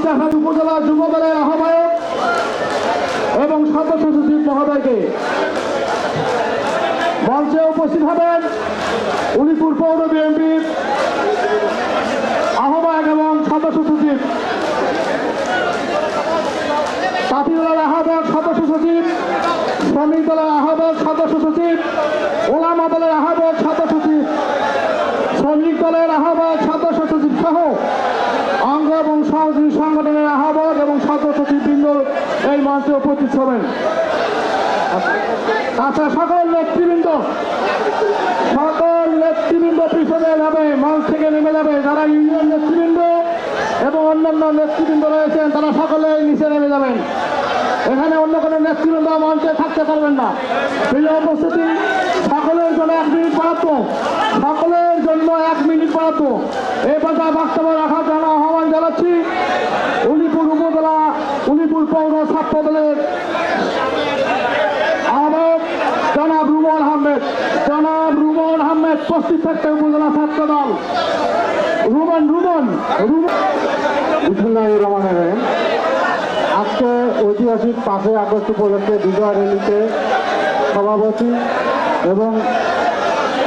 মঞ্চাঘাট উপজেলা যুব দলের আহ্বায়ক এবং সদস্য সচিব মহোদয়কে। মঞ্চে উপস্থিত হবেন উলিপুর পৌর বিএনপির আহ্বায়ক এবং সদস্য সচিব। তাঁতি দলের আহ্বায়ক সদস্য সচিব। শ্রমিক দলের আহ্বায়ক সদস্য সচিব। ওলামা দলের আহ্বায়ক সদস্য সচিব। শ্রমিক দলের আহ্বায়ক সদস্য সচিব সহ সহযোগী সংগঠনের আহ্বায়ক এবং সচিববৃন্দ এই মঞ্চে উপস্থিত হবেন। আচ্ছা সকল নেতৃবৃন্দ সকল নেতৃবৃন্দ পিছনে যাবে, মঞ্চ থেকে নেমে যাবে। যারা ইউনিয়ন নেতৃবৃন্দ এবং অন্যান্য নেতৃবৃন্দ রয়েছেন, তারা সকলে নিচে নেমে যাবেন। এখানে অন্য কোনো নেতৃবৃন্দ মঞ্চে থাকতে পারবেন না। প্রিয় উপস্থিতি, সকলের জন্য এক মিনিট বাড়াতো সকলের জন্য এক মিনিট বাড়াতো এই পর্যায়ে বক্তব্য রাখার আহ্বান জানাচ্ছি উলিপুর উপজেলা উলিপুর পৌর ছাত্র দলের আহ্বায়ক জনাব রুমন আহমেদ। জনাব রুমন আহমেদ উপস্থিত থাকতে উপজেলা ছাত্র দল। রুমন রুমন রুমন আজকে ঐতিহাসিক পাঁচই আগস্ট উপলক্ষে বিজয় র্যালিতে সভাপতি এবং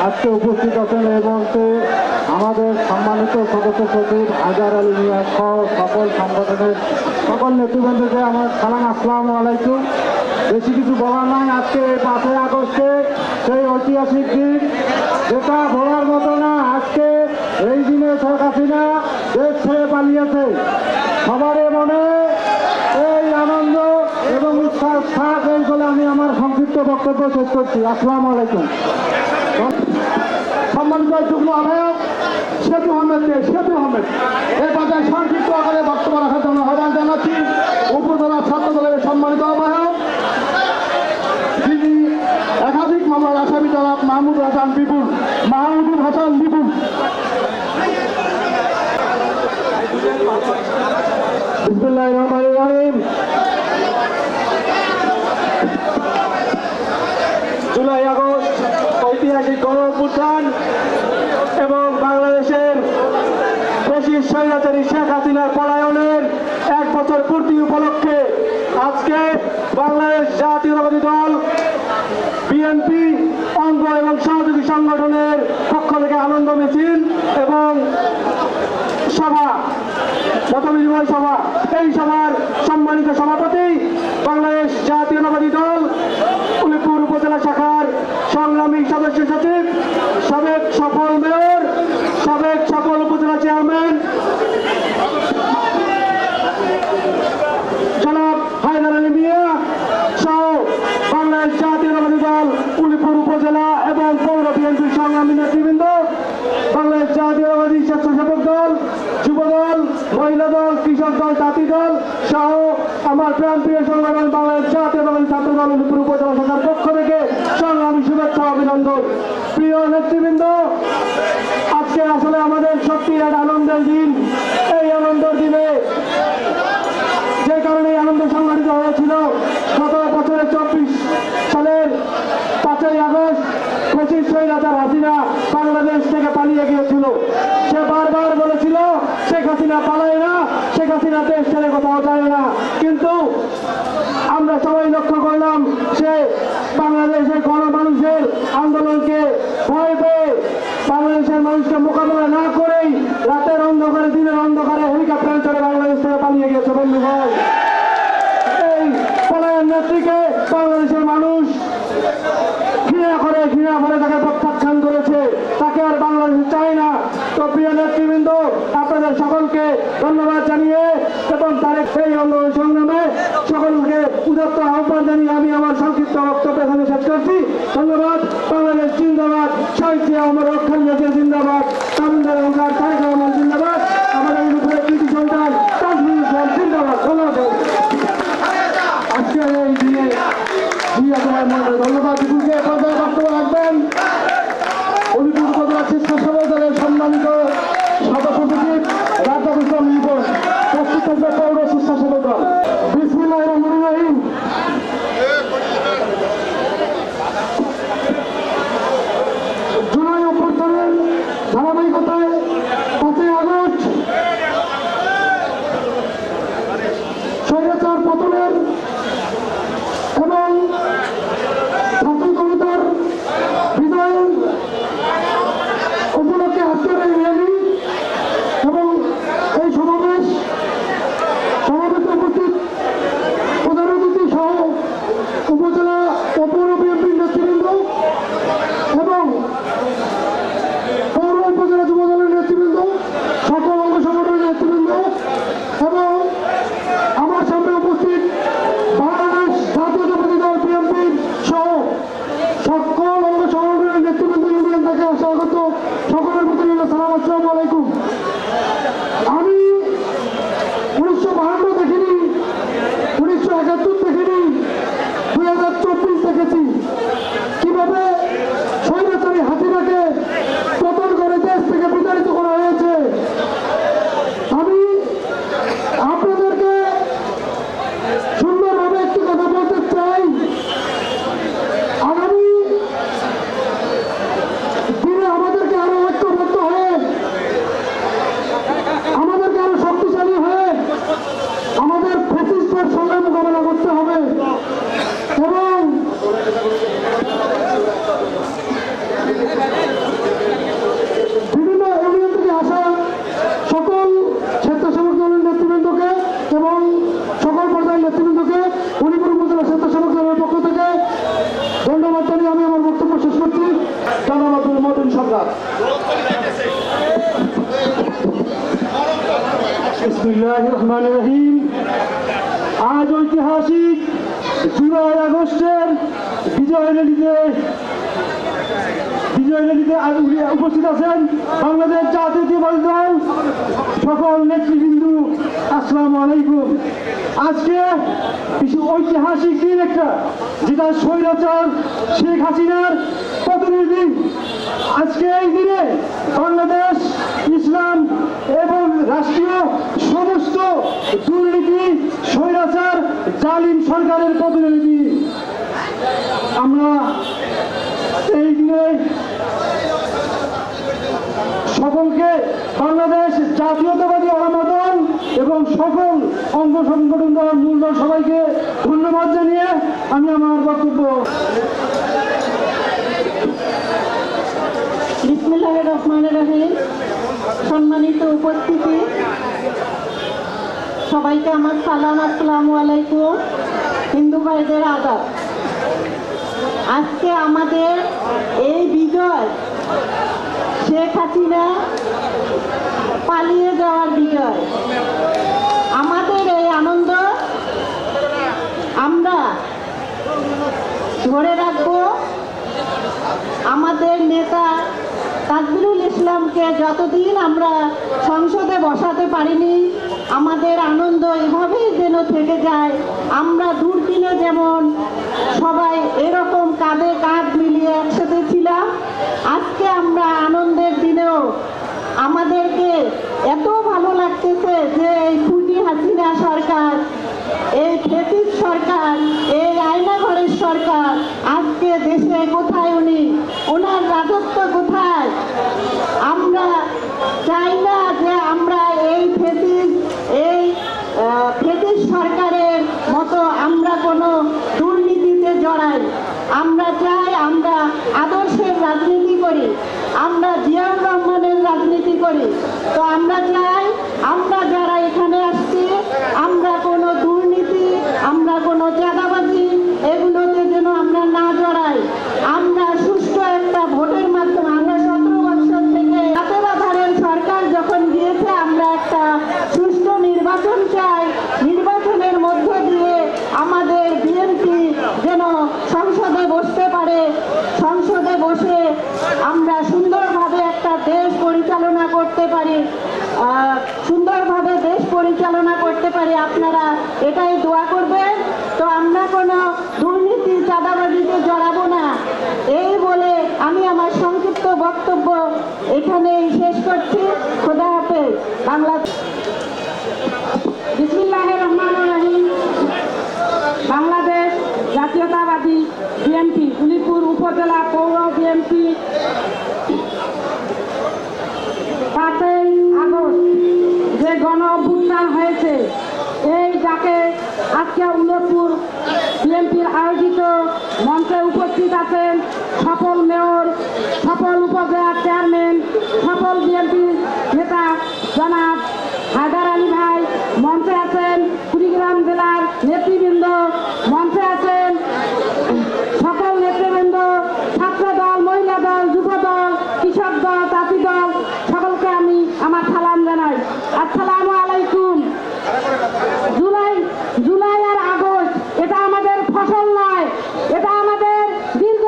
আজকে উপস্থিত আছেন মুহূর্তে আমাদের সম্মানিত সদস্য সচিব হাজার আলী মিয়া সহ সকল সংগঠনের সকল নেতৃবৃন্দকে আমার সালাম, আসসালামু আলাইকুম। বেশি কিছু বলার নাই, আজকে এই পাঁচই আগস্টে সেই ঐতিহাসিক দিন, যেটা বলার মতো না, আজকে এই দিনে শেখ হাসিনা দেশ ছেড়ে পালিয়েছে। সবার মনে এই আনন্দ এবং উৎসাহ থাক এই বলে আমি আমার সংক্ষিপ্ত বক্তব্য শেষ করছি। আসসালামু আলাইকুম। সম্মানিত যুগ্ম আহ্বায়ক সেতু আহমেদকে সেতু আহমেদ এই পর্যায়ে সংক্ষিপ্ত আকারে বক্তব্য রাখার জন্য আহ্বান জানাচ্ছি উপজেলা ছাত্র দলের সম্মানিত আহ্বায়ক, যিনি একাধিক মামলার আসামি জনাব মাহমুদ হাসান বিপুল, মাহমুদুল হাসান বিপুল। জুলাই আগস্ট ঐতিহাসিক গণ অভ্যুত্থান এবং বাংলাদেশের দেশি স্বৈরাচারী শেখ হাসিনার পলায়নের এক বছর পূর্তি উপলক্ষে। আজকে বাংলাদেশ জাতীয়তাবাদী দল, বিএনপি, অঙ্গ এবং সহযোগী সংগঠনের পক্ষ থেকে আনন্দ মিছিল এবং সভা মতবিনিময় সভা। এই সভার সম্মানিত সভাপতি বাংলাদেশ জাতীয়তাবাদী দল উলিপুর উপজেলা শাখার সংগ্রামী সদস্য সচিব সাবেক সফল মেয়র সাবেক সফল উপজেলা চেয়ারম্যান জনাব হায়দার আলী মিয়া সহ বাংলাদেশ জাতীয়তাবাদী দল উলিপুর উপজেলা এবং পৌর বিএনপির সংগ্রামী নেতৃবৃন্দ বাংলাদেশ জাতীয়তাবাদী স্বেচ্ছাসেবক দল যুব দল মহিলা দল কৃষক দল জাতি দল সহ আমার প্রিয় সংগঠন বাংলাদেশ জাতীয়তাবাদী ছাত্র দল উলিপুর উপজেলা শাখার পক্ষ থেকে সংগ্রামী শুভেচ্ছা অভিনন্দন। প্রিয় নেতৃবৃন্দ, আজকে আসলে আমাদের সত্যি এক আনন্দের দিন। এই আনন্দের দিনে যে কারণে আনন্দ সংগঠিত হয়েছিল, গত বছরের চব্বিশ সালের পাঁচই আগস্ট পঁচিশ রাজার হাসিনা বাংলাদেশ থেকে পালিয়ে গিয়েছিল। হাসিনা পালায় না, শেখ হাসিনা দেশ ছেড়ে কোথাও যায় না। কিন্তু আমরা সবাই লক্ষ্য করলাম, সে বাংলাদেশের গণ মানুষের আন্দোলনকে ভয় পেয়ে বাংলাদেশের মানুষকে মোকাবিলা না করেই রাতের অন্ধকারে, দিনের অন্ধকারে হেলিকপ্টার চড়ে বাংলাদেশ থেকে পালিয়ে গেছে বন্ধু ভাই, এই পলায়ন নেত্রীকে বাংলাদেশের মানুষ ঘৃণা করে ঘৃণা করে তাকে প্রত্যাখ্যান করেছে। তাকে আর বাংলাদেশ চায় না। সকলকে ধন্যবাদ জানিয়ে এবং তার সেই আন্দোলন সংগ্রামে সকলকে উদাত্ত আহ্বান জানিয়ে আমি আমার সংক্ষিপ্ত বক্তব্য এখানে শেষ করছি। ধন্যবাদ। বাংলাদেশ জিন্দাবাদ। শহীদ আমার রক্ষণ জাতীয় জিন্দাবাদ। তারেক রহমান জিন্দাবাদ। আমাদের এই কৃতি সন্তান জিন্দাবাদ। ধন্যবাদ। এই ধন্যবাদ। বক্তব্য রাখবেন। রহমানির রহিম। আজ ঐতিহাসিক জুলাই আগস্টের বিজয় র্যালিতে বিজয় র্যালিতে উপস্থিত আছেন বাংলাদেশ জাতীয়তাবাদী দল। সকল নেতৃবৃন্দ, আসসালামু আলাইকুম। আজকে কিছু ঐতিহাসিক দিন একটা, যেটা স্বৈরাচার শেখ হাসিনার দিন আজকে এই দিনে বাংলাদেশ রাষ্ট্রীয় সমস্ত দুর্নীতি, স্বৈরাচার, জালিম সরকারের দিন আমরা এই দিনে সকলকে বাংলাদেশ জাতীয়তাবাদী অনুমোদন এবং সকল অঙ্গ সংগঠন দল মূলদল সবাইকে ধন্যবাদ জানিয়ে আমি আমার বক্তব্য রহমান রহিম। সম্মানিত উপস্থিতি। সবাইকে আমার সালাম, আসসালামু আলাইকুম। হিন্দু ভাইদের আদাব। আজকে আমাদের এই বিজয় শেখ হাসিনা পালিয়ে যাওয়ার বিজয়। আমাদের এই আনন্দ আমরা ধরে রাখব। আমাদের নেতা তাজবিরুল ইসলামকে যতদিন আমরা সংসদে বসাতে পারিনি, আমাদের আনন্দ এভাবেই যেন থেকে যায়। আমরা দুর্দিনে যেমন সবাই এরকম কাঁধে কাঁধ মিলিয়ে একসাথে ছিলাম, আজকে আমরা আনন্দের দিনেও আমাদেরকে এত ভালো লাগতেছে যে এই খুঁটি হাসিনা সরকার এই ফেসিস সরকার এই আয়নাঘরের সরকার আজকে দেশে কোথায় উনি? ওনার রাজত্ব কোথায়? আমরা চাই না যে আমরা এই ফেসিস এই আহ, সরকারের মতো আমরা কোনো দুর্নীতিতে জড়াই। আমরা চাই আমরা আদর্শের রাজনীতি করি আমরা জিয়াউর রহমানের রাজনীতি করি। তো আমরা চাই আমরা যারা এখানে আসছি আমরা কোনো এগুলোতে যেন আমরা না জড়াই। আমরা সুষ্ঠু একটা ভোটের মাধ্যমে, আমরা সতেরো বছর থেকে রাতেবাধারের সরকার যখন দিয়েছে আমরা একটা সুষ্ঠু নির্বাচন চাই। নির্বাচনের মধ্য দিয়ে আমাদের বিএনপি যেন সংসদে বসতে পারে। সংসদে বসে আমরা সুন্দরভাবে একটা দেশ পরিচালনা করতে পারি। সুন্দরভাবে দেশ পরিচালনা করতে পারি। আপনারা এটাই দোয়া করবেন। আমরা কোনো দুর্নীতি, চাঁদাবাজিতে জড়াবো না। এই বলে আমি আমার সংক্ষিপ্ত বক্তব্য এখানেই শেষ করছি। খোদা হাফেজ। বাংলা বাংলাদেশ জাতীয়তাবাদী বিএনপি উলিপুর উপজেলা পৌর বিএনপি। পাঁচই আগস্ট যে গণ হয়েছে, এই যাকে আজকে উলিপুর বিএনপির আয়োজিত মঞ্চে উপস্থিত আছেন সফল মেয়র, সফল উপজেলা চেয়ারম্যান, সফল বিএনপি নেতা জনাব হায়দার আলী ভাই। মঞ্চে আছেন কুড়িগ্রাম জেলার নেতৃবৃন্দ। মঞ্চে আছেন সকল নেতৃবৃন্দ ছাত্র দল মহিলা দল যুব দল কৃষক দল চাষি দল সকলকে আমি আমার সালাম জানাই আসসালামু আলাইকুম জুলাই জুলাই আর আগস্ট এটা আমাদের ফসল নয় এটা আমাদের দীর্ঘ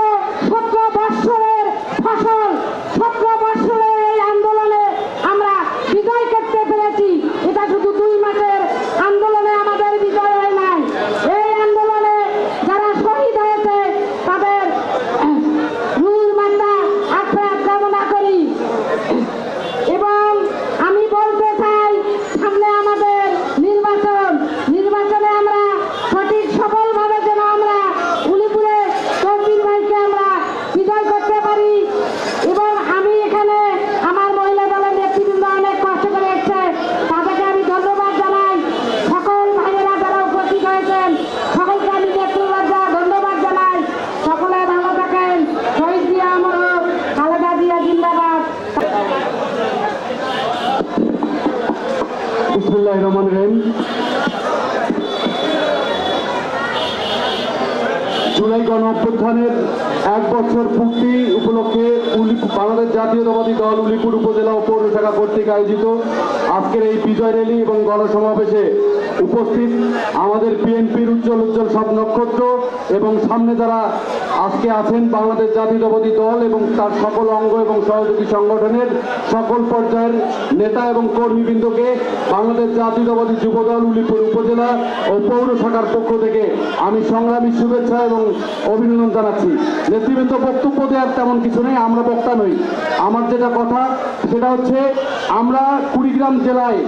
সতেরো বৎসরের ফসল সতেরো বৎসরের এই আন্দোলনে আমরা বিজয় করতে পেরেছি এটা শুধু দুই মাসের আন্দোলনে আমাদের বিজয় হয় নাই এই আন্দোলনে যারা শহীদ হয়েছে তাদের রুল মাত্রা আখড়া কামনা করি এবং আমি বলতে চাই সামনে আমাদের নির্বাচন নির্বাচনে আমরা সঠিক সফলভাবে যেন আমরা উলিপুরে তহবিল ভাইকে আমরা বিজয় করতে পারি এবং আমি এখানে আমার মহিলা দলের নেতৃবৃন্দ অনেক কষ্ট করে এসছে তাদেরকে আমি ধন্যবাদ জানাই সকল ভাইয়েরা যারা উপস্থিত হয়েছেন সকলকে আমি নেতৃত্ব ধন্যবাদ জানাই সকলে ভালো থাকেন শহীদ জিয়া আমর খালেদা জিয়া জিন্দাবাদ বিসমুল্লাহ রহমান রহিম জুলাই গণ অভ্যুত্থানের এক বছর পূর্তি উপলক্ষে বাংলাদেশ জাতীয়তাবাদী দল উলিপুর উপজেলা ও পৌর কর্তৃক আয়োজিত আজকের এই বিজয় র্যালি এবং গণসমাবেশে উপস্থিত আমাদের বিএনপির উজ্জ্বল উজ্জ্বল সব নক্ষত্র এবং সামনে যারা আজকে আছেন বাংলাদেশ জাতীয়তাবাদী দল এবং তার সকল অঙ্গ এবং সহযোগী সংগঠনের সকল পর্যায়ের নেতা এবং কর্মীবৃন্দকে বাংলাদেশ জাতীয়তাবাদী যুবদল উলিপুর উপজেলা ও পৌর শাখার পক্ষ থেকে আমি সংগ্রামী শুভেচ্ছা এবং অভিনন্দন জানাচ্ছি। নেতৃবৃন্দ বক্তব্য দেওয়ার তেমন কিছু নেই, আমরা বক্তা নই। আমার যেটা কথা, সেটা হচ্ছে আমরা কুড়িগ্রাম জেলায়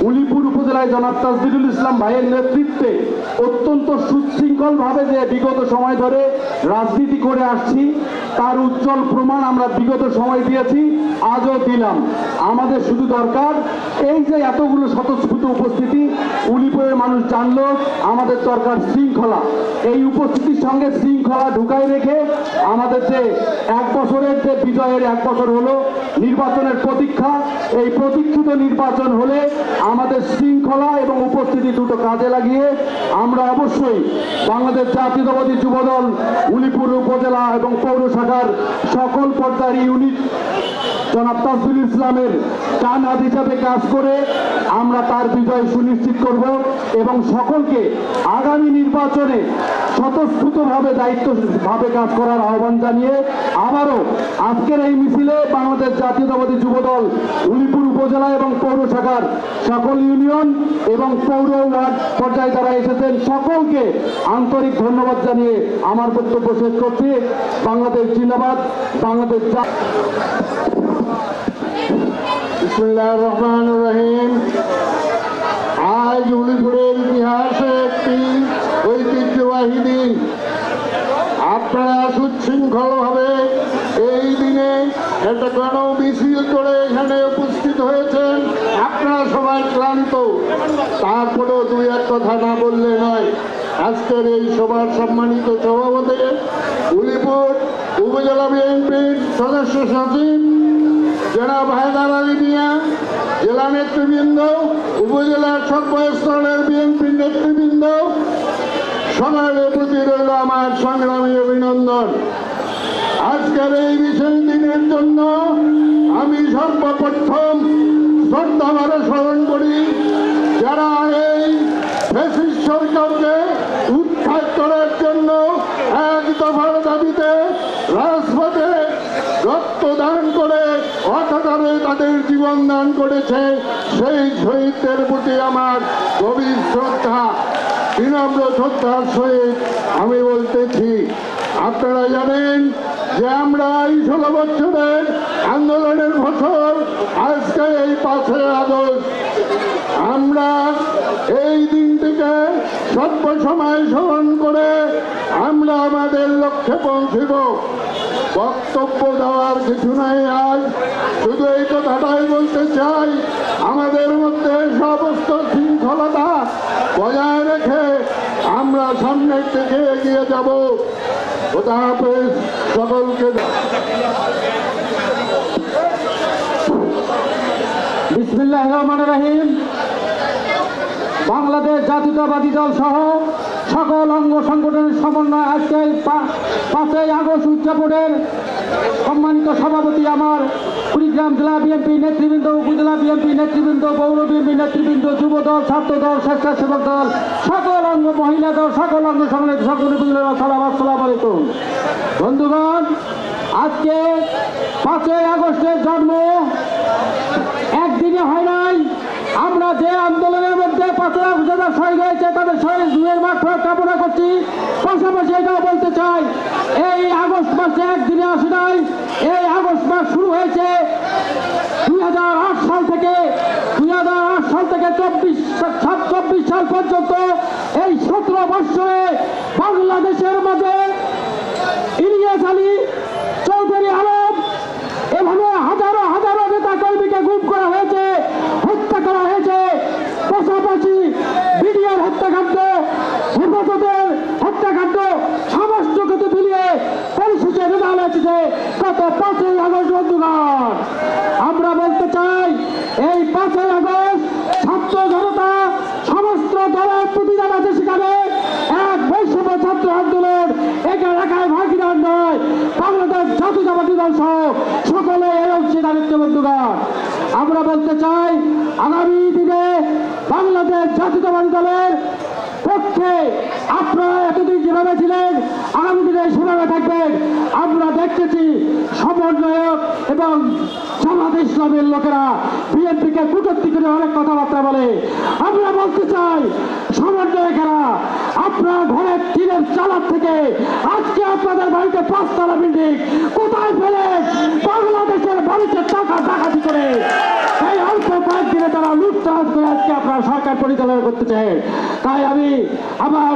উলিপুর উপজেলায় জনাব তাজদিরুল ইসলাম ভাইয়ের নেতৃত্বে অত্যন্ত সুশৃঙ্খলভাবে যে বিগত সময় ধরে রাজনীতি করে আসছি তার উজ্জ্বল প্রমাণ আমরা বিগত সময় দিয়েছি, আজও দিলাম। আমাদের শুধু দরকার এই যে এতগুলো স্বতঃস্ফূর্ত উপস্থিতি উলিপুরের মানুষ জানলো আমাদের দরকার শৃঙ্খলা। এই উপস্থিতির সঙ্গে শৃঙ্খলা ঢুকাই রেখে আমাদের যে এক বছরের যে বিজয়ের এক বছর হলো নির্বাচনের প্রতীক্ষা, এই প্রতীক্ষিত নির্বাচন হলে আমাদের শৃঙ্খলা এবং উপস্থিতি দুটো কাজে লাগিয়ে আমরা অবশ্যই বাংলাদেশ জাতীয়তাবাদী যুবদল, উলিপুর উপজেলা এবং পৌর শাখার সকল পর্দার ইউনিট জনাব তাজুল ইসলামের কান হাত হিসাবে কাজ করে আমরা তার বিজয় সুনিশ্চিত করব এবং সকলকে আগামী নির্বাচনে স্বতঃস্ফূর্তভাবে দায়িত্বভাবে কাজ করার আহ্বান জানিয়ে আবারও আজকের এই মিছিলে বাংলাদেশ জাতীয়তাবাদী যুবদল উলিপুর উপজেলা এবং পৌর শাখার সকল ইউনিয়ন এবং পৌর ওয়ার্ড পর্যায়ে যারা এসেছেন সকলকে আন্তরিক ধন্যবাদ জানিয়ে আমার বক্তব্য শেষ করছি। বাংলাদেশ জিন্দাবাদ, বাংলাদেশ রহিম। আজ উলিপুরের ইতিহাসে একটি ঐতিহ্যবাহী দিন। আপনারা সুশৃঙ্খলভাবে এই দিনে একটা গণ মিছিল করে এখানে উপস্থিত হয়েছেন? আপনারা সবাই ক্লান্ত। তারপরেও দুই এক কথা না বললে নয়। আজকের এই সভার সম্মানিত সভাপতি উলিপুর উপজেলা বিএনপির সদস্য সচিব জনাব হায়দার আলী মিয়া, জেলা নেতৃবৃন্দ, উপজেলার সর্বস্তরের বিএনপি নেতৃবৃন্দ সবার প্রতি রইল আমার সংগ্রামী অভিনন্দন। আজকের এই বিশেষ দিনের জন্য আমি সর্বপ্রথম শ্রদ্ধাভাবে স্মরণ করি, যারা এই ফেসিস সরকারকে উৎখাত করার জন্য এক দফার দাবিতে তাদের জীবন দান করেছে, সেই শহীদদের প্রতি আমার গভীর শ্রদ্ধা, বিনম্র শ্রদ্ধার সহিত আমি বলতেছি, আপনারা জানেন যে আমরা এই ষোলো বছরের আন্দোলনের ফসল আজকে এই পাঁচই আগস্ট, আমরা এই দিনটিকে সর্বসময় স্মরণ করে আমরা আমাদের লক্ষ্যে পৌঁছিব। বক্তব্য দেওয়ার কিছু নাই আজ শুধু এই কথাটাই বলতে চাই, আমাদের মধ্যে সমস্ত শৃঙ্খলতা বজায় রেখে আমরা সামনের দিকে এগিয়ে যাব। খোদা হাফেজ, সকলকে বিসমিল্লাহ রহমান রাহিম। বাংলাদেশ জাতীয়তাবাদী দল সহ সকল অঙ্গ সংগঠনের সমন্বয় আজকে পাঁচই আগস্ট উদযাপনের সম্মানিত সভাপতি আমার কুড়িগ্রাম জেলা বিএনপি নেতৃবৃন্দ, উপজেলা বিএনপি নেতৃবৃন্দ, পৌর বিএনপি নেতৃবৃন্দ যুব দল ছাত্র দল স্বেচ্ছাসেবক দল, সকল অঙ্গ মহিলা দল, সকল অঙ্গ সংগঠন সকল সালাম, আসসালাম বন্ধুগণ, আজকে পাঁচই আগস্টের জন্ম একদিনে হয় নাই। আমরা যে মধ্যে পাঁচরা যারা শহীদ হয়েছে, তাদের শহীদ দুয়ের মাঠ কামনা করছি। পাশাপাশি এটাও বলতে চাই, এই আগস্ট মাসে একদিনে আসে নাই, এই আগস্ট মাস শুরু হয়েছে দুই সাল থেকে, দুই সাল থেকে চব্বিশ চব্বিশ সাল পর্যন্ত এই সতেরো বৎসরে বাংলাদেশের মাঝে ইলিয়াস আলী চৌধুরী আলম এভাবে হাজারো হাজারো নেতা কর্মীকে গুম করা হয়েছে হত্যা করা হয়েছে পাশাপাশি বিডিআর হত্যাকাণ্ড হেফাজতের হত্যাকাণ্ড সমস্ত কিছু মিলিয়ে এসেছে। গত পাঁচই আগস্ট বন্ধুগণ, আমরা বলতে চাই, এই পাঁচই আগস্ট ছাত্র জনতা সমস্ত দলের প্রতিদান আছে সেখানে এক বৈষম্য ছাত্র আন্দোলন একা একাই ভাগিদার নয়, বাংলাদেশ জাতীয়তাবাদী দল সহ সকলে এই অংশীদারিত্ব বন্ধুগণ। আমরা বলতে চাই, আগামী দিনে বাংলাদেশ জাতীয়তাবাদী দলের পক্ষে আপনারা এতদিন যেভাবে ছিলেন, আগামী দিনে সেভাবে থাকবেন। আমরা দেখতেছি সমন্বয়ক এবং জামাত ইসলামের লোকেরা বিএনপিকে কুটত্তি করে অনেক কথাবার্তা বলে। আমরা বলতে চাই সমন্বয়কেরা আপনার ঘরের টিনের চালার থেকে আজকে আপনাদের বাড়িতে পাঁচতলা বিল্ডিং। কোথায় ফেলে বাংলাদেশের বাড়িতে টাকা ডাকাতি করে। এই অল্প কয়েকদিনে তারা লুটতরাজ করে আজকে আপনার সরকার পরিচালনা করতে চায়। তাই আমি আমার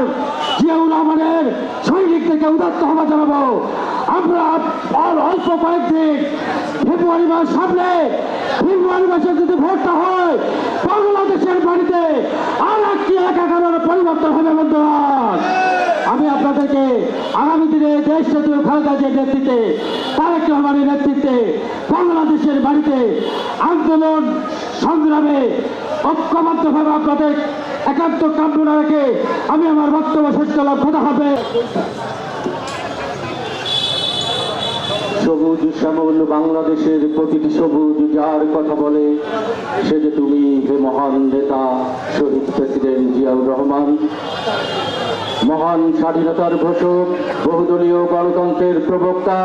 জিয়াউর রহমানের সৈনিকদেরকে উদাত্ত হওয়া জানাব। আমরা অল্প কয়েকদিন, ফেব্রুয়ারি মাস সামনে মাসে যদি ভোটটা হয়, বাংলাদেশের বাড়িতে আর একটি এলাকার পরিবর্তন হবে বন্ধুগণ আমি আপনাদেরকে আগামী দিনে দেশ জাতীয় খালেদা জিয়ার নেতৃত্বে, তারেক রহমানের নেতৃত্বে বাংলাদেশের বাড়িতে আন্দোলন সংগ্রামে ঐক্যবদ্ধভাবে আপনাদের একান্ত কামনা রেখে আমি আমার বক্তব্য শেষ করলাম। কথা হবে সবুজ শ্যামল বাংলাদেশের প্রতিটি সবুজ যার কথা বলে, সে যে তুমি হে মহান নেতা, শহীদ প্রেসিডেন্ট জিয়াউর রহমান, মহান স্বাধীনতার ঘোষক, বহুদলীয় গণতন্ত্রের প্রবক্তা,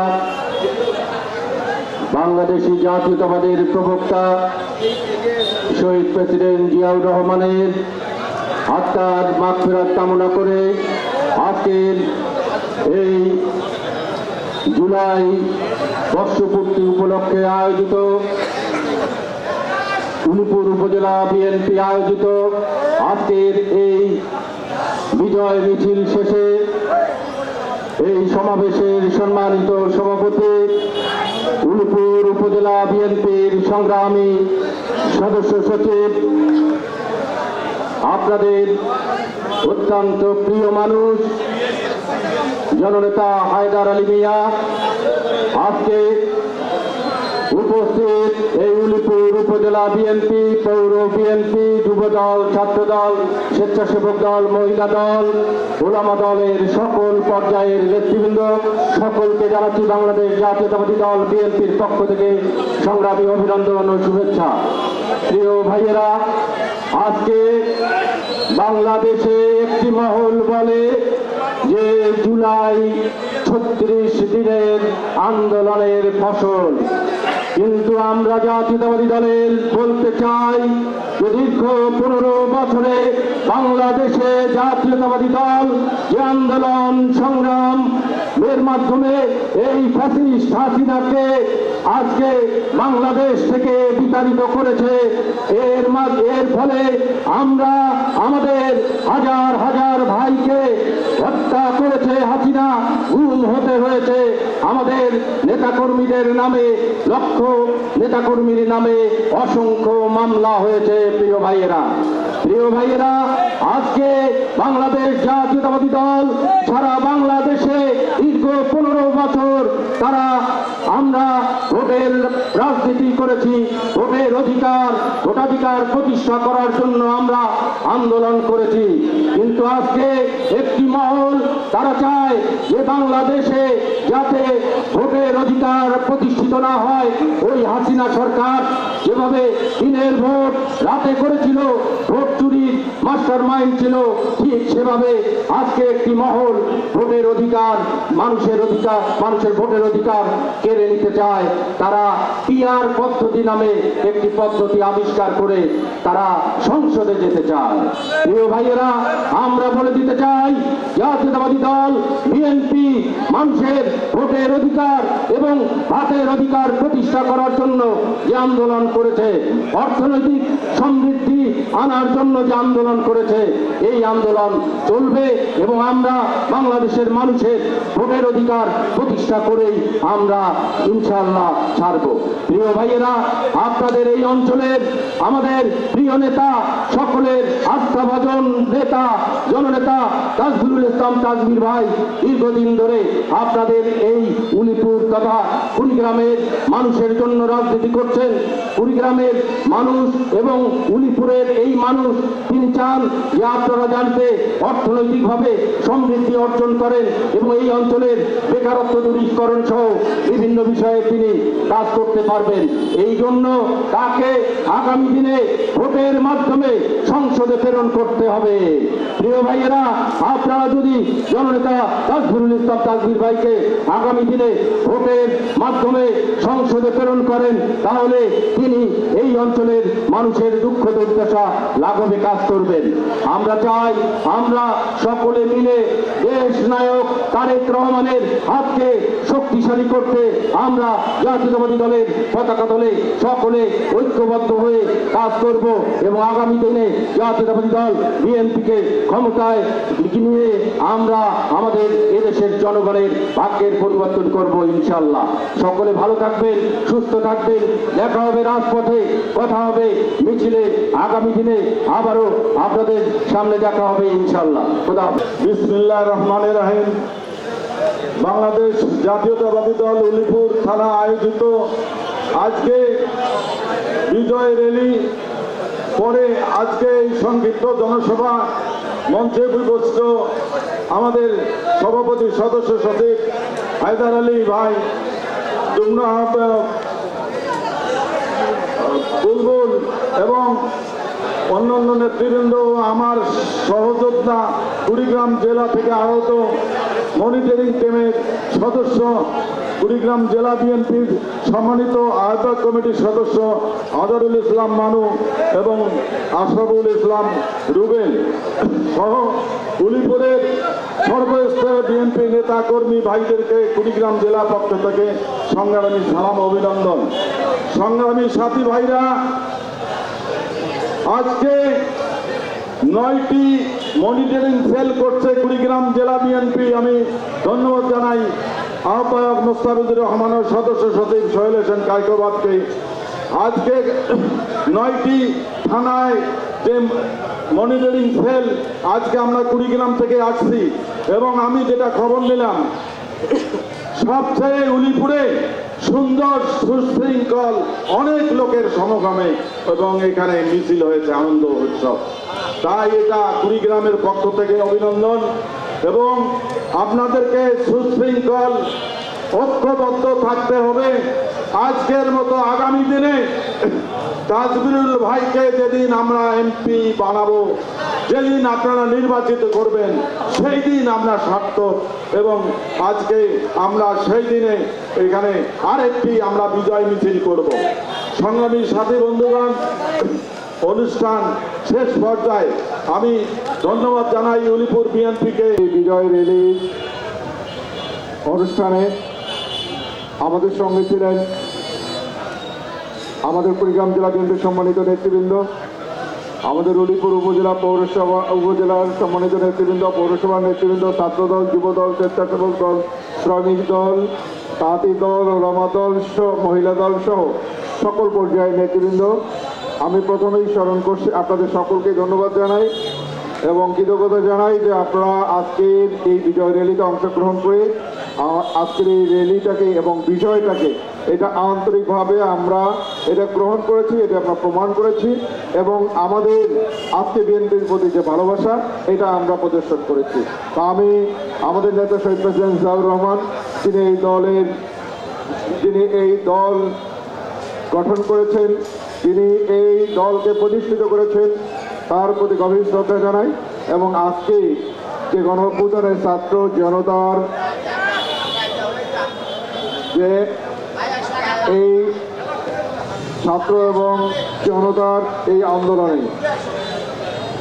বাংলাদেশি জাতীয়তাবাদের প্রবক্তা, শহীদ প্রেসিডেন্ট জিয়াউর রহমানের আত্মার মাগফিরাত কামনা করে আজকের এই জুলাই বর্ষপূর্তি উপলক্ষে আয়োজিত উলিপুর উপজেলা বিএনপি আয়োজিত আজকের এই বিজয় মিছিল শেষে এই সমাবেশের সম্মানিত সভাপতি উলিপুর উপজেলা বিএনপির সংগ্রামী সদস্য সচিব, আপনাদের অত্যন্ত প্রিয় মানুষ জননেতা হায়দার আলী মিয়া, আজকে উপস্থিত এই উলিপুর উপজেলা বিএনপি, পৌর বিএনপি, যুবদল, ছাত্রদল, স্বেচ্ছাসেবক দল, মহিলা দল, ওলামা দলের সকল পর্যায়ের নেতৃবৃন্দ, সকলকে জানাচ্ছি বাংলাদেশ জাতীয়তাবাদী দল বিএনপির পক্ষ থেকে সংগ্রামী অভিনন্দন ও শুভেচ্ছা। প্রিয় ভাইয়েরা, আজকে বাংলাদেশে একটি মহল বলে যে জুলাই ছত্রিশ দিনের আন্দোলনের ফসল। কিন্তু আমরা জাতীয়তাবাদী দলের বলতে চাই যে দীর্ঘ পনেরো বছরে বাংলাদেশে জাতীয়তাবাদী দল যে আন্দোলন সংগ্রাম এর মাধ্যমে এই ফ্যাসিস্ট হাসিনাকে আজকে বাংলাদেশ থেকে বিতাড়িত করেছে। এর এর ফলে আমরা আমাদের হাজার হাজার ভাইকে হত্যা করেছে হাসিনা, গুম হতে হয়েছে। আমাদের নেতাকর্মীদের নামে, লক্ষ নেতাকর্মীর নামে অসংখ্য মামলা হয়েছে, প্রিয় ভাইয়েরা। প্রিয় ভাইয়েরা, আজকে বাংলাদেশ জাতীয়তাবাদী দল সারা বাংলাদেশে দীর্ঘ পনেরো বছর তারা আমরা ভোটের রাজনীতি করেছি, ভোটের অধিকার, ভোটাধিকার প্রতিষ্ঠা করার জন্য আমরা আন্দোলন করেছি। কিন্তু আজকে একটি মহল তারা চায় যে বাংলাদেশে যাতে ভোটের অধিকার প্রতিষ্ঠিত না হয়, ওই হাসিনা সরকার যেভাবে দিনের ভোট রাতে করেছিল, ভোট চুরির মাস্টার মাইন্ড ছিল, ঠিক সেভাবে আজকে একটি মহল ভোটের অধিকার মানুষের অধিকার, মানুষের ভোটের অধিকার কেড়ে নিতে চায়। তারা পিআর পদ্ধতি নামে একটি পদ্ধতি আবিষ্কার করে তারা সংসদে যেতে চায়। প্রিয় ভাইয়েরা, আমরা বলে দিতে চাই, জাতীয়তাবাদী দল, বিএনপি মানুষের ভোটের অধিকার এবং ভাতের অধিকার প্রতিষ্ঠা করার জন্য যে আন্দোলন করেছে, অর্থনৈতিক সমৃদ্ধি আনার জন্য যে আন্দোলন করেছে, এই আন্দোলন চলবে এবং আমরা বাংলাদেশের মানুষের ভোটের অধিকার প্রতিষ্ঠা করেই আমরা ইনশাআল্লাহ ছাড়ব। প্রিয় ভাইয়েরা, আপনাদের এই অঞ্চলের আমাদের প্রিয় নেতা, সকলের আস্থাভাজন নেতা, জননেতা তাজবুল ইসলাম তাজবির ভাই, দীর্ঘদিন ধরে আপনাদের এই উলিপুর তথা কুড়িগ্রামের মানুষের জন্য রাজনীতি করছেন। কুড়িগ্রামের মানুষ এবং উলিপুরের এই মানুষ, তিনি চান যে আপনারা জানতে অর্থনৈতিকভাবে সমৃদ্ধি অর্জন করেন এবং এই অঞ্চলের বেকারত্ব দূরীকরণ সহ বিভিন্ন বিষয়ে তিনি কাজ করতে পারবেন। এই জন্য তাকে আগামী দিনে ভোটের মাধ্যমে সংসদে প্রেরণ করতে হবে। প্রিয় ভাইয়েরা, আপনারা যদি জননেতা তাজফুরুল ইসলাম তাজবির ভাইকে আগামী দিনে ভোটের মাধ্যমে সংসদে প্রেরণ করেন, তাহলে তিনি এই অঞ্চলের মানুষের দুঃখ দুর্দশা লাঘবে কাজ করবেন। আমরা চাই আমরা সকলে মিলে দেশ নায়ক তারেক রহমানের হাতকে শক্তিশালী করতে আমরা জাতীয়তাবাদী দলের পতাকা দলে সকলে ঐক্যবদ্ধ হয়ে কাজ করব এবং আগামী দিনে জাতীয়তাবাদী দল বিএনপিকে ক্ষমতায় নিয়ে আমরা আমাদের এদেশের জনগণের ভাগ্যের পরিবর্তন করব ইনশাল্লাহ সকলে ভালো থাকবেন, সুস্থ থাকবেন, দেখা হবে রাজপথে, কথা হবে মিছিলে। আগামী দিনে আবারও আপনাদের সামনে দেখা হবে ইনশাল্লাহ খোদা। বিসমিল্লাহ রহমান রাহিম। বাংলাদেশ জাতীয়তাবাদী দল উলিপুর থানা আয়োজিত আজকে বিজয় র্যালি। পরে আজকে এই সংক্ষিপ্ত জনসভা মঞ্চে বিবস্ত আমাদের সভাপতি সদস্য সচিব হায়দার আলী ভাই যুগ্ম আহ্বায়ক বুলবুল এবং অন্যান্য নেতৃবৃন্দ আমার সহযোদ্ধা কুড়িগ্রাম জেলা থেকে আগত মনিটরিং টিমের সদস্য, কুড়িগ্রাম জেলা বিএনপির সম্মানিত আহ্বায়ক কমিটির সদস্য আদারুল ইসলাম মানু এবং আশরাফুল ইসলাম রুবেল সহ উলিপুরের সর্বস্তরের বিএনপি নেতা কর্মী ভাইদেরকে কুড়িগ্রাম জেলা পক্ষ থেকে সংগ্রামী সালাম, অভিনন্দন। সংগ্রামী সাথী ভাইরা, আজকে নয়টি মনিটরিং সেল করছে কুড়িগ্রাম জেলা বিএনপি। আমি ধন্যবাদ জানাই আহ্বায়ক মোস্তাফিজুর রহমানের সদস্য সচিব সোহেল হোসেন আজকে নয়টি থানায় যে মনিটরিং সেল আজকে আমরা কুড়িগ্রাম থেকে আসছি এবং আমি যেটা খবর নিলাম, সবচেয়ে উলিপুরে সুন্দর সুশৃঙ্খল অনেক লোকের সমগমে এবং এখানে মিছিল হয়েছে, আনন্দ উৎসব। তাই এটা কুড়িগ্রামের পক্ষ থেকে অভিনন্দন এবং আপনাদেরকে সুশৃঙ্খল, ঐক্যবদ্ধ থাকতে হবে। আজকের মতো আগামী দিনে তাজবিরুল ভাইকে যেদিন আমরা এমপি বানাবো, যেদিন আপনারা নির্বাচিত করবেন সেই দিন আমরা সার্থক এবং আজকে আমরা সেই দিনে এখানে আরেকটি আমরা বিজয় মিছিল করব। সংগ্রামী সাথী বন্ধুগণ অনুষ্ঠান শেষ পর্যায়ে আমি ধন্যবাদ জানাই উলিপুর বিএনপিকে। বিজয় রেলি অনুষ্ঠানে আমাদের সঙ্গে ছিলেন আমাদের কুড়িগ্রাম জেলা বিএনপির সম্মানিত নেতৃবৃন্দ, আমাদের উলিপুর উপজেলা পৌরসভা উপজেলার সম্মানিত নেতৃবৃন্দ, পৌরসভার নেতৃবৃন্দ, ছাত্রদল, যুবদল, স্বেচ্ছাসেবক দল, শ্রমিক দল, তাঁতি দল, রমা দল মহিলা দল সহ সকল পর্যায়ের নেতৃবৃন্দ আমি প্রথমেই স্মরণ করছি, আপনাদের সকলকে ধন্যবাদ জানাই এবং কৃতজ্ঞতা জানাই যে আপনারা আজকের এই বিজয় র্যালিতে অংশগ্রহণ করে আজকের এই র্যালিটাকে এবং বিজয়টাকে এটা আন্তরিকভাবে আমরা এটা গ্রহণ করেছি, এটা আমরা প্রমাণ করেছি এবং আমাদের আজকে বিএনপির প্রতি যে ভালোবাসা, এটা আমরা প্রদর্শন করেছি। তা আমি আমাদের নেতা শহীদ প্রেসিডেন্ট জিয়াউর রহমান তিনি এই দলের, যিনি এই দল গঠন করেছেন তিনি এই দলকে প্রতিষ্ঠিত করেছেন, তার প্রতি গভীর শ্রদ্ধা জানাই এবং আজকে যে গণঅভ্যুত্থানের ছাত্র জনতার যে এই ছাত্র এবং জনতার এই আন্দোলনে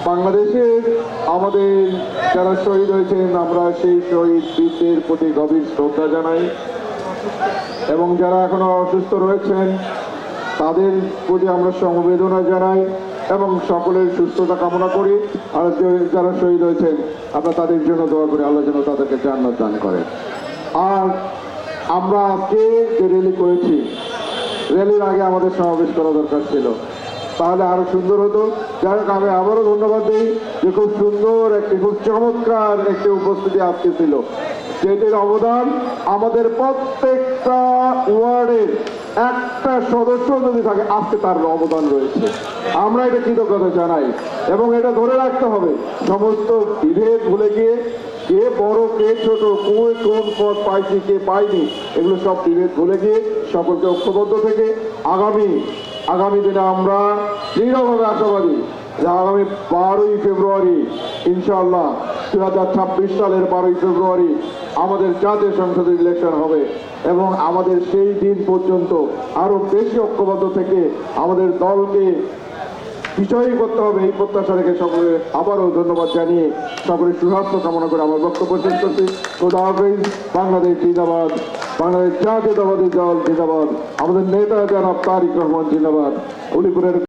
বাংলাদেশের আমাদের যারা শহীদ হয়েছেন, আমরা সেই শহীদ বীরদের প্রতি গভীর শ্রদ্ধা জানাই এবং যারা এখনও অসুস্থ রয়েছেন তাদের প্রতি আমরা সমবেদনা জানাই এবং সকলের সুস্থতা কামনা করি। আর যারা শহীদ হয়েছেন, আমরা তাদের জন্য দোয়া করি, আল্লাহ যেন তাদেরকে জান্নাত দান করেন আর আমরা আজকে যে র্যালি করেছি র্যালির আগে আমাদের সমাবেশ করা দরকার ছিল। তাহলে আরও সুন্দর হতো। যাই হোক, আমি আবারও ধন্যবাদ দিই যে খুব সুন্দর একটি, খুব চমৎকার একটি উপস্থিতি আজকে ছিল। যেটির অবদান আমাদের প্রত্যেকটা ওয়ার্ডের একটা সদস্য যদি থাকে, আজকে তার অবদান রয়েছে। আমরা এটা কৃতজ্ঞতা জানাই। এবং এটা ধরে রাখতে হবে, সমস্ত বিভেদ ভুলে গিয়ে কে বড়, কে ছোট কোন কোন পদ পাইছি, কে পাইনি, এগুলো সব বিভেদ ভুলে গিয়ে সকলকে ঐক্যবদ্ধ থেকে আগামী আগামী দিনে আমরা দৃঢ়ভাবে আশাবাদী যে আগামী বারোই ফেব্রুয়ারি, ইনশাআল্লাহ দু সালের বারোই ফেব্রুয়ারি আমাদের জাতীয় সংসদের ইলেকশন হবে এবং আমাদের সেই দিন পর্যন্ত আরও বেশি ঐক্যবদ্ধ থেকে আমাদের দলকে বিজয়ী করতে হবে এই প্রত্যাশা রেখে সকলে আবারও ধন্যবাদ জানিয়ে সকলের সুস্বাস্থ্য কামনা করে আমার বক্তব্য শেষ করছি। খোদা হাফিজ। বাংলাদেশ জিন্দাবাদ। বাংলাদেশ জাতীয়তাবাদী দল জিন্দাবাদ। আমাদের নেতা জনাব তারিক রহমান জিন্দাবাদ। উলিপুরের